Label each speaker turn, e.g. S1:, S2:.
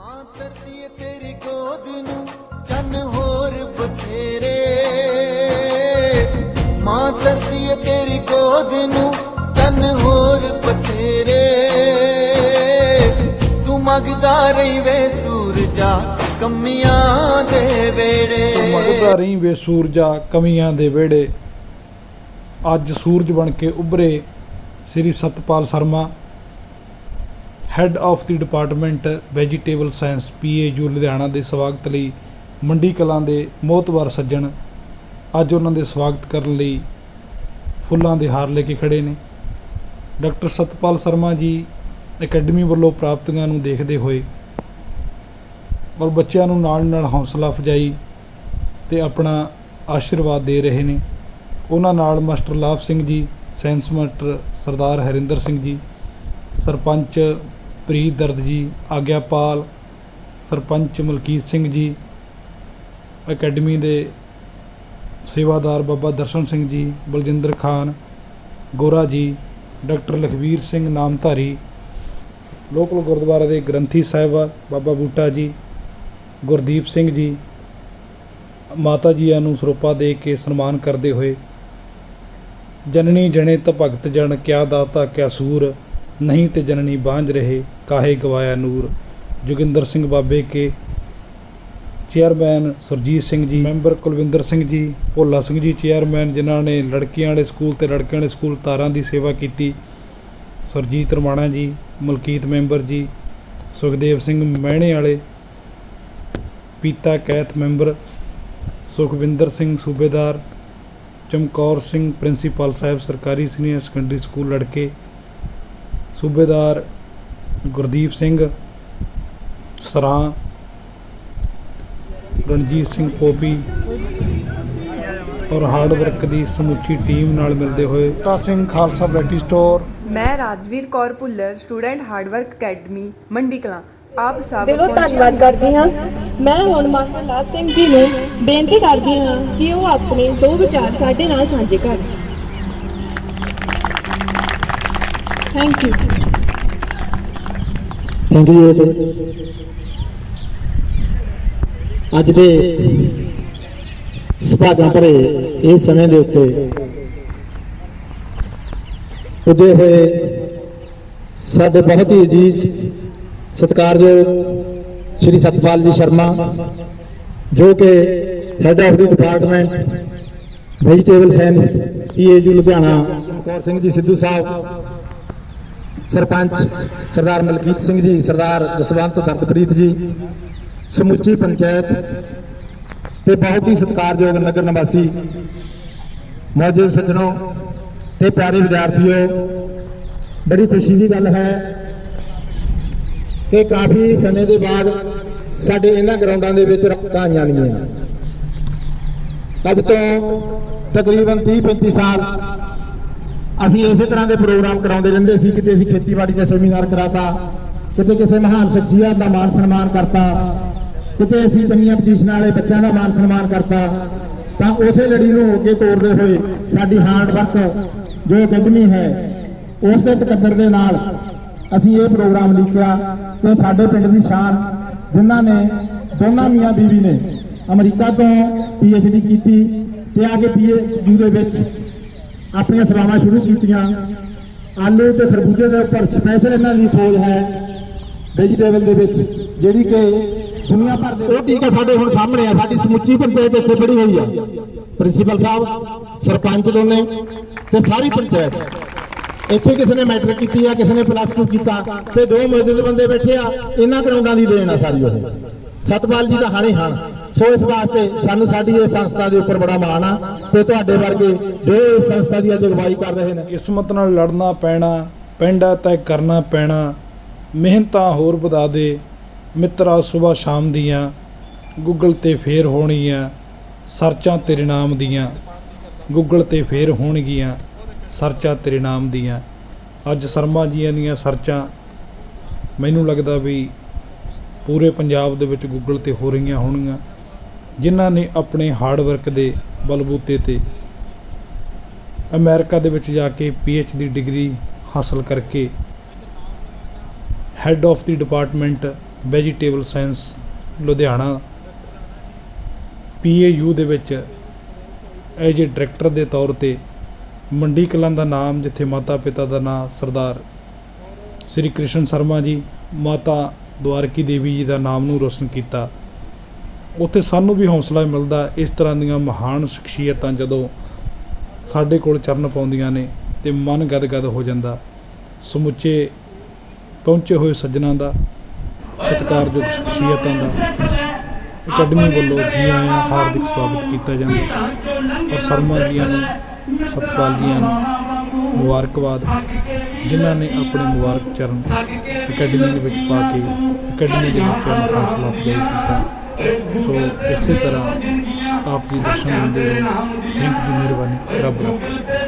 S1: ਮਾਂ ਧਰਤੀ ਏ ਤੇਰੀ ਗੋਦ ਨੂੰ ਚੰਨ ਹੋਰ ਬਥੇਰੇ। ਮਾਂ ਧਰਤੀ ਏ ਤੇਰੀ ਗੋਦ ਨੂੰ ਚੰਨ ਹੋਰ ਬਥੇਰੇ। ਤੂੰ ਮੰਗਦਾ ਰਹੀ ਵੇ ਸੂਰਜਾ, ਕਮੀਆਂ ਦੇ ਵੇੜੇ।
S2: ਮੰਗਦਾ ਰਹੀ ਵੇ ਸੂਰਜਾ, ਕਮੀਆਂ ਦੇ ਵਿਹੜੇ ਅੱਜ ਸੂਰਜ ਬਣ ਕੇ ਉੱਭਰੇ Shri Satpal Sharma. Head of the department vegetable science PAU Ludhiana ਦੇ ਸਵਾਗਤ ਲਈ ਮੰਡੀ ਕਲਾਂ ਦੇ ਮੋਹਤਵਾਰ ਸੱਜਣ ਅੱਜ ਉਹਨਾਂ ਦੇ ਸਵਾਗਤ ਕਰਨ ਲਈ ਫੁੱਲਾਂ ਦੇ ਹਾਰ ਲੈ ਕੇ ਖੜੇ ਨੇ। ਡਾਕਟਰ ਸਤਪਾਲ ਸ਼ਰਮਾ ਜੀ ਅਕੈਡਮੀ ਵੱਲੋਂ ਪ੍ਰਾਪਤੀਆਂ ਨੂੰ ਦੇਖਦੇ ਹੋਏ ਔਰ ਬੱਚਿਆਂ ਨੂੰ ਨਾਲ ਨਾਲ ਹੌਸਲਾ ਅਫਜਾਈ ਤੇ ਆਪਣਾ ਆਸ਼ੀਰਵਾਦ ਦੇ ਰਹੇ ਨੇ। ਉਹਨਾਂ ਨਾਲ master Labh Singh ji, science master Sardar Harinder Singh ji, sarpanch Preet ਦਰਦ ਜੀ, ਆਗਿਆਪਾਲ ਸਰਪੰਚ ਮਲਕੀਤ ਸਿੰਘ ਜੀ, ਅਕੈਡਮੀ ਦੇ ਸੇਵਾਦਾਰ ਬਾਬਾ ਦਰਸ਼ਨ ਸਿੰਘ ਜੀ, ਬਲਜਿੰਦਰ ਖਾਨ, ਗੋਰਾ ਜੀ, ਡਾਕਟਰ ਲਖਵੀਰ ਸਿੰਘ ਨਾਮਧਾਰੀ, ਲੋਕਲ ਗੁਰਦੁਆਰਾ ਦੇ ਗ੍ਰੰਥੀ ਸਾਹਿਬ ਬਾਬਾ ਬੂਟਾ ਜੀ, ਗੁਰਦੀਪ ਸਿੰਘ ਜੀ, ਮਾਤਾ ਜੀਆਂ ਨੂੰ ਸਰੂਪਾ ਦੇ ਕੇ ਸਨਮਾਨ ਕਰਦੇ ਹੋਏ ਜਨਨੀ ਜਣੇ ਭਗਤ ਜਨ ਕਿਆ ਦਾਤਾ ਕਿਆ ਸੂਰ ਨਹੀਂ ਤੇ ਜਨਨੀ ਬਾਂਝ ਰਹੇ ਕਾਹੇ ਗਵਾਇਆ ਨੂਰ। ਜੋਗਿੰਦਰ ਸਿੰਘ ਬਾਬੇ ਕੇ chairman Surjit Singh ji member Kulwinder Singh ji, Bhola Singh ji chairman ਜਿਨ੍ਹਾਂ ਨੇ ਲੜਕੀਆਂ ਵਾਲੇ ਸਕੂਲ ਤੇ ਲੜਕਿਆਂ ਵਾਲੇ ਸਕੂਲ ਤਾਰਾਂ ਦੀ ਸੇਵਾ ਕੀਤੀ। ਸੁਰਜੀਤ ਰਮਾਣਾ ਜੀ, ਮਲਕੀਤ ਮੈਂਬਰ ਜੀ, ਸੁਖਦੇਵ ਸਿੰਘ ਮਹਿਣੇ ਵਾਲੇ, ਪੀਤਾ ਕੈਥ ਮੈਂਬਰ, ਸੁਖਵਿੰਦਰ ਸਿੰਘ ਸੂਬੇਦਾਰ, ਚਮਕੌਰ ਸਿੰਘ ਪ੍ਰਿੰਸੀਪਲ ਸਾਹਿਬ, ਸਰਕਾਰੀ ਸੀਨੀਅਰ ਸੈਕੰਡਰੀ ਸਕੂਲ ਲੜਕੇ ਸੂਬੇਦਾਰ ਗੁਰਦੀਪ ਸਿੰਘ ਸਰਾਂ ਰਣਜੀਤ ਸਿੰਘ ਪੋਪੀ ਔਰ ਹਾਰਡ ਵਰਕ ਦੀ ਸਮੁੱਚੀ ਟੀਮ ਨਾਲ ਮਿਲਦੇ ਹੋਏ ਤਾ ਸਿੰਘ ਖਾਲਸਾ ਵੈਰਾਈਟੀ ਸਟੋਰ।
S3: ਮੈਂ Rajveer Kaur Bhullar student hard work academy Mandi Kalan. ਆਪ ਸਭ
S4: ਦਿਲੋਂ ਧੰਨਵਾਦ ਕਰਦੀ ਹਾਂ। ਮੈਂ ਹੁਣ ਮਾਸਟਰ ਲਾਭ ਸਿੰਘ ਜੀ ਨੂੰ ਬੇਨਤੀ ਕਰਦੀ ਹਾਂ ਕਿ ਉਹ ਆਪਣੇ ਦੋ ਵਿਚਾਰ ਸਾਡੇ ਨਾਲ ਸਾਂਝੇ ਕਰਨ। ਥੈਂਕ ਯੂ
S5: ਥੈਂਕ ਯੂ ਬੇਟੇ ਅੱਜ ਦੇ ਸੁਭਾਗਾਂ ਭਰੇ ਇਸ ਸਮੇਂ ਦੇ ਉੱਤੇ ਪੁੱਜੇ ਹੋਏ ਸਾਡੇ ਬਹੁਤ ਹੀ ਅਜੀਜ਼ ਸਤਿਕਾਰਯੋਗ ਸ਼੍ਰੀ ਸਤਪਾਲ ਜੀ ਸ਼ਰਮਾ ਜੋ ਕਿ head of the department vegetable science E A U Ludhiana Chamkaur Singh ji Sidhu Sahib sarpanch ਸਰਦਾਰ ਮਲਕੀਤ ਸਿੰਘ ਜੀ, ਸਰਦਾਰ ਜਸਵੰਤ ਦਰਦਪ੍ਰੀਤ ਜੀ, ਸਮੁੱਚੀ ਪੰਚਾਇਤ ਤੇ ਬਹੁਤ ਹੀ ਸਤਿਕਾਰਯੋਗ ਨਗਰ ਨਿਵਾਸੀ ਮੌਜੂਦ ਸੱਜਣੋ ਤੇ ਪਿਆਰੇ ਵਿਦਿਆਰਥੀਓ, ਬੜੀ ਖੁਸ਼ੀ ਦੀ ਗੱਲ ਹੈ ਕਿ ਕਾਫੀ ਸਮੇਂ ਦੇ ਬਾਅਦ ਸਾਡੇ ਇਹਨਾਂ ਗਰਾਊਂਡਾਂ ਦੇ ਵਿੱਚ ਰੌਣਕਾਂ ਆਈਆਂ ਨੇਗੀਆਂ ਅੱਜ ਤੋਂ ਤਕਰੀਬਨ 30 35 ਸਾਲ ਅਸੀਂ ਇਸੇ ਤਰ੍ਹਾਂ ਦੇ ਪ੍ਰੋਗਰਾਮ ਕਰਾਉਂਦੇ ਰਹਿੰਦੇ ਸੀ, ਕਿਤੇ ਅਸੀਂ ਖੇਤੀਬਾੜੀ ਦਾ ਸੈਮੀਨਾਰ ਕਰਾਤਾ, ਕਿਤੇ ਕਿਸੇ ਮਹਾਨ ਸ਼ਖਸੀਅਤ ਦਾ ਮਾਨ ਸਨਮਾਨ ਕਰਤਾ, ਕਿਤੇ ਅਸੀਂ ਚੰਗੀਆਂ ਪੋਜੀਸ਼ਨਾਂ ਵਾਲੇ ਬੱਚਿਆਂ ਦਾ ਮਾਨ ਸਨਮਾਨ ਕਰਤਾ, ਤਾਂ ਉਸੇ ਲੜੀ ਨੂੰ ਅੱਗੇ ਤੋਰਦੇ ਹੋਏ ਸਾਡੀ ਹਾਰਡ ਵਰਕ ਜੋ ਅਕੈਡਮੀ ਹੈ, ਉਸ ਦੇ ਤਕੱਦਰ ਦੇ ਨਾਲ ਅਸੀਂ ਇਹ ਪ੍ਰੋਗਰਾਮ ਲਿਖਿਆ ਤੇ ਸਾਡੇ ਪਿੰਡ ਦੀ ਸ਼ਾਨ, ਜਿਨ੍ਹਾਂ ਨੇ ਦੋਨਾਂ ਮੀਆਂ ਬੀਵੀ ਨੇ ਅਮਰੀਕਾ ਤੋਂ ਡੀ ਕੀਤੀ ਤੇ ਆ ਕੇ ਪੀਏ ਦੇ ਵਿੱਚ ਆਪਣੀਆਂ ਸੇਵਾਵਾਂ ਸ਼ੁਰੂ ਕੀਤੀਆਂ। ਆਲੂ ਤੇ ਖਰਬੂਜੇ ਦੇ ਉੱਪਰ ਸਪੈਸ਼ਲ ਇਹਨਾਂ ਦੀ ਖੋਜ ਹੈ ਵੈਜੀਟੇਬਲ ਦੇ ਵਿੱਚ, ਜਿਹੜੀ ਕਿ ਦੁਨੀਆ ਭਰ ਦੇ ਉਹ ਟੀਕਾ ਸਾਡੇ ਹੁਣ ਸਾਹਮਣੇ ਆ, ਸਾਡੀ ਸਮੁੱਚੀ ਪੰਚਾਇਤ ਇੱਥੇ ਪੜੀ ਹੋਈ ਆ। ਪ੍ਰਿੰਸੀਪਲ ਸਾਹਿਬ, ਸਰਪੰਚ ਦੋਨੇ ਤੇ ਸਾਰੀ ਪੰਚਾਇਤ। ਇੱਥੇ ਕਿਸੇ ਨੇ ਮੈਟ੍ਰਿਕ ਕੀਤੀ ਆ, ਕਿਸੇ ਨੇ ਪਲੱਸ 2 ਕੀਤਾ ਤੇ ਦੋ ਮੌਜੂਦ ਬੰਦੇ ਬੈਠੇ ਆ, ਇਹਨਾਂ ਗਰਾਊਂਡਾਂ ਦੀ ਦੇਣ ਆ ਸਾਰੀ ਉਹ। ਸਤਪਾਲ ਜੀ ਦਾ ਹਾਣੇ ਹਾਣ ਸੋ ਇਸ ਵਾਸਤੇ ਸਾਨੂੰ ਸਾਡੀ ਇਸ ਸੰਸਥਾ ਦੇ ਉੱਪਰ ਬੜਾ ਮਾਣ ਆ ਤੇ ਤੁਹਾਡੇ ਵਰਗੇ ਜੋ ਇਸ ਸੰਸਥਾ ਦੀ ਅੱਜ ਅਗਵਾਈ ਕਰ ਰਹੇ ਨੇ।
S2: ਕਿਸਮਤ ਨਾਲ ਲੜਨਾ ਪੈਣਾ, ਪੈਂਡਾ ਤੈਅ ਕਰਨਾ ਪੈਣਾ, ਮਿਹਨਤਾਂ ਹੋਰ ਵਧਾ ਦੇ। ਮਿੱਤਰਾ ਸਵੇਰ ਸ਼ਾਮ ਦੀਆਂ ਗੂਗਲ ਤੇ ਫੇਰ ਹੋਣਗੀਆਂ, ਸਰਚਾਂ ਤੇਰੇ ਨਾਮ ਦੀਆਂ। ਗੂਗਲ ਤੇ ਫੇਰ ਹੋਣਗੀਆਂ, ਸਰਚਾਂ ਤੇਰੇ ਨਾਮ ਦੀਆਂ। ਅੱਜ ਸ਼ਰਮਾ ਜੀਆਂ ਦੀਆਂ ਸਰਚਾਂ, ਮੈਨੂੰ ਲੱਗਦਾ ਵੀ ਪੂਰੇ ਪੰਜਾਬ ਦੇ ਵਿੱਚ ਗੂਗਲ ਤੇ ਹੋ ਰਹੀਆਂ ਹੋਣਗੀਆਂ। ਜਿਨ੍ਹਾਂ ਨੇ ਆਪਣੇ ਹਾਰਡ ਵਰਕ ਦੇ ਬਲਬੂਤੇ ਤੇ ਅਮਰੀਕਾ ਦੇ ਵਿੱਚ ਜਾ ਕੇ ਪੀ ਪੀਐਚ ਦੀ ਡਿਗਰੀ ਹਾਸਲ ਕਰਕੇ head of the department vegetable science Ludhiana P A U ਦੇ ਵਿੱਚ ਐਜ ਏ ਡਾਇਰੈਕਟਰ ਦੇ ਤੌਰ ਤੇ ਮੰਡੀ ਕਲਾਂ ਦਾ ਨਾਮ, ਜਿੱਥੇ ਮਾਤਾ ਪਿਤਾ ਦਾ ਨਾਮ ਸਰਦਾਰ ਸ੍ਰੀ ਕ੍ਰਿਸ਼ਨ ਸ਼ਰਮਾ ਜੀ, ਮਾਤਾ ਦਵਾਰਕੀ ਦੇਵੀ ਜੀ ਦਾ ਨਾਮ ਨੂੰ ਰੋਸ਼ਨ ਕੀਤਾ। ਉੱਥੇ ਸਾਨੂੰ ਵੀ ਹੌਸਲਾ ਮਿਲਦਾ ਇਸ ਤਰ੍ਹਾਂ ਦੀਆਂ ਮਹਾਨ ਸ਼ਖਸੀਅਤਾਂ ਜਦੋਂ ਸਾਡੇ ਕੋਲ ਚਰਨ ਪਾਉਂਦੀਆਂ ਨੇ ਤੇ ਮਨ ਗਦਗਦ ਹੋ ਜਾਂਦਾ, ਸਮੁੱਚੇ ਪਹੁੰਚੇ ਹੋਏ ਸੱਜਣਾ ਦਾ, ਸਤਿਕਾਰਯੋਗ ਸ਼ਖਸੀਅਤਾਂ ਦਾ, ਅਕੈਡਮੀ ਵੱਲੋਂ ਜੀ ਆਇਆਂ ਹਾਰਦਿਕ ਸਵਾਗਤ ਕੀਤਾ ਜਾਂਦਾ ਔਰ ਸ਼ਰਮਾ ਜੀਆਂ ਨੂੰ, ਸਤਪਾਲ ਜੀਆਂ ਨੂੰ ਮੁਬਾਰਕਬਾਦ, ਜਿਨ੍ਹਾਂ ਨੇ ਆਪਣੇ ਮੁਬਾਰਕ ਚਰਨ ਅਕੈਡਮੀ ਦੇ ਵਿੱਚ ਪਾ ਕੇ, ਅਕੈਡਮੀ ਦੇ ਬੱਚਿਆਂ ਨੂੰ ਹੌਸਲਾ ਅਫਜ਼ਾਈ ਕੀਤਾ। ਸੋ ਇਸੇ ਤਰ੍ਹਾਂ ਆਪ ਜੀ ਦਰਸ਼ਨ ਦਿੰਦੇ ਰਹੋ। ਥੈਂਕ ਯੂ ਮਿਹਰਬਾਨੀ। ਰੱਬ ਰੱਖੇ